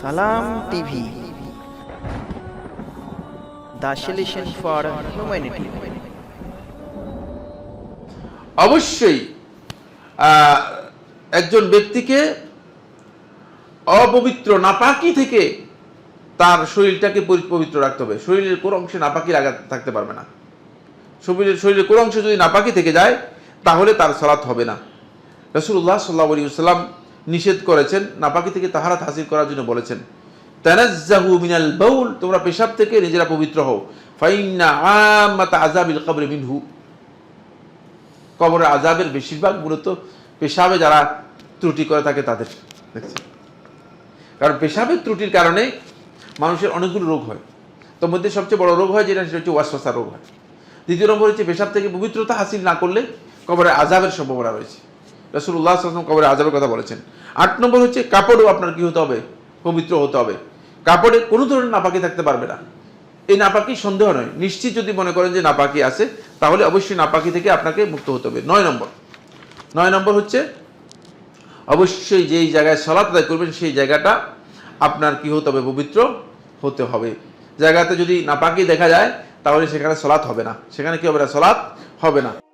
Salam TV. The solution for humanity. অবশ্যই একজন ব্যক্তিকে অপবিত্র, নাপাকি থেকে তার শরীরটাকে পবিত্র রাখতে হবে। শরীরের কোন অংশে নাপাকি লাগা থাকতে পারবে না। শরীরের শরীরের কোন অংশ যদি নাপাকি থেকে যায়, তাহলে তার সলাৎ হবে না। রসুল্লাহ সাল্লাহ সাল্লাম নিষেধ করেছেন, নাপাকি থেকে তাহারাত হাসিল করার জন্য বলেছেন। তানাজ্জাহু মিনাল বাউল, তোমরা পেশাব থেকে নিজেরা পবিত্র হও। ফাইন্না আযাবিল কবরি মিনহু। কবরের আজাবের বেশিরভাগ মূলত পেশাবে যারা ত্রুটি করে থাকে তাদের। কারণ পেশাবের ত্রুটির কারণে মানুষের অনেকগুলো রোগ হয়। তোর মধ্যে সবচেয়ে বড় রোগ হয়, যেটা সেটা হচ্ছে ওয়াসওয়াসা রোগ হয়। দ্বিতীয় নম্বর হচ্ছে পেশাব থেকে পবিত্রতা হাসিল না করলে কবরের আজাবের সম্ভাবনা রয়েছে। রসুল্লাহ আসলাম কবরের আজাবের কথা বলেছেন। আট নম্বর হচ্ছে কাপড়ও আপনার কি হতে হবে? পবিত্র হতে হবে। কাপড়ে কোনো ধরনের নাপাকি থাকতে পারবে না। এই নাপাকি সন্দেহ নয়। নিশ্চিত যদি মনে করেন যে নাপাকি আছে, তাহলে অবশ্যই নাপাকি থেকে আপনাকে মুক্ত হতে হবে। নয় নম্বর। নয় নম্বর হচ্ছে, অবশ্যই যেই জায়গায় সলাৎ আদায় করবেন, সেই জায়গাটা আপনার কি হতে হবে? পবিত্র হতে হবে। জায়গাতে যদি নাপাকি দেখা যায়, তাহলে সেখানে সলাৎ হবে না। সেখানে কি হবে না? সলাৎ হবে না।